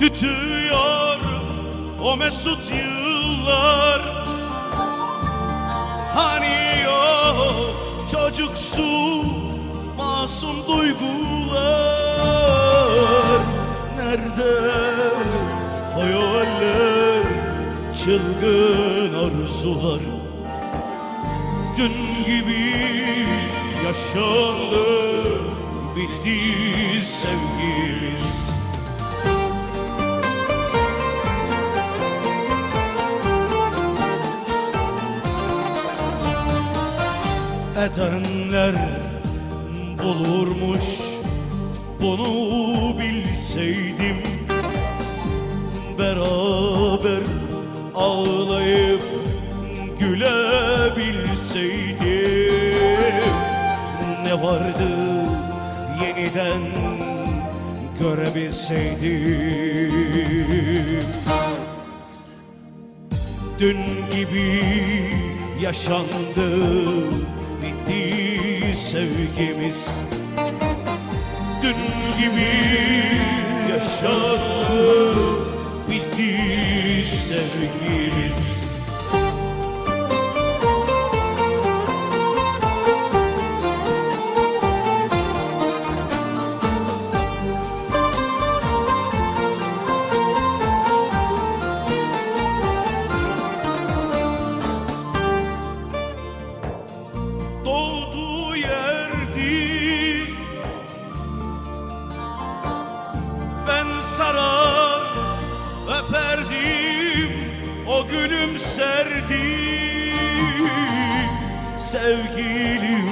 Büyütüyor o mesut yıllar. Hani o çocuksu masum duygular. Nerede hayaller çılgın arzular? Dün gibi yaşandı bitti sevgimiz edenler bulurmuş. Bunu bilseydim beraber ağlayıp gülebilseydim. Ne vardı yeniden görebilseydim. Dün gibi yaşandı bitti sevgimiz. Dün gibi yaşandı bitti sevgimiz sarar öperdim O gülümserdi Sevgilim,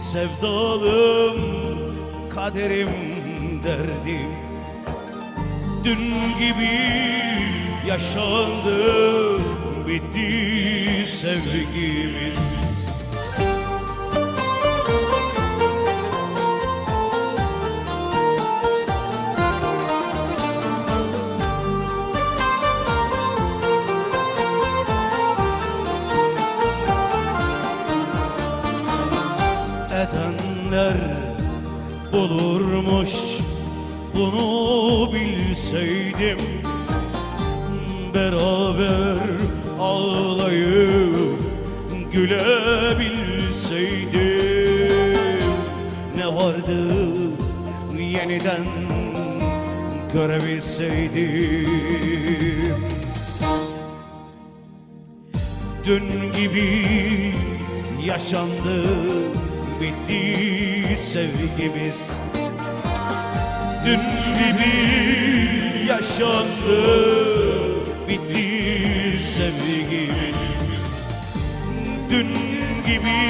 sevdalım Kaderim derdim. Dün gibi yaşandı Bitti sevgimiz edenler bulurmuş. Bunu bilseydim beraber ağlayıp gülebilseydim. Ne vardı yeniden görebilseydim. Dün gibi yaşandı bitti sevgimiz. Dün gibi yaşandı. Bitti sevgimiz. Dün gibi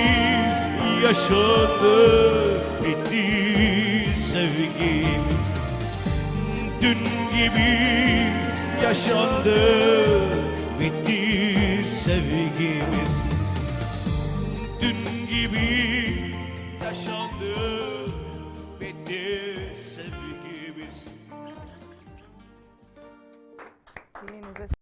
yaşandı. Bitti sevgimiz. Dün gibi yaşandı. Bitti sevgimiz. Dün gibi yaşandı. Bitti sevgimiz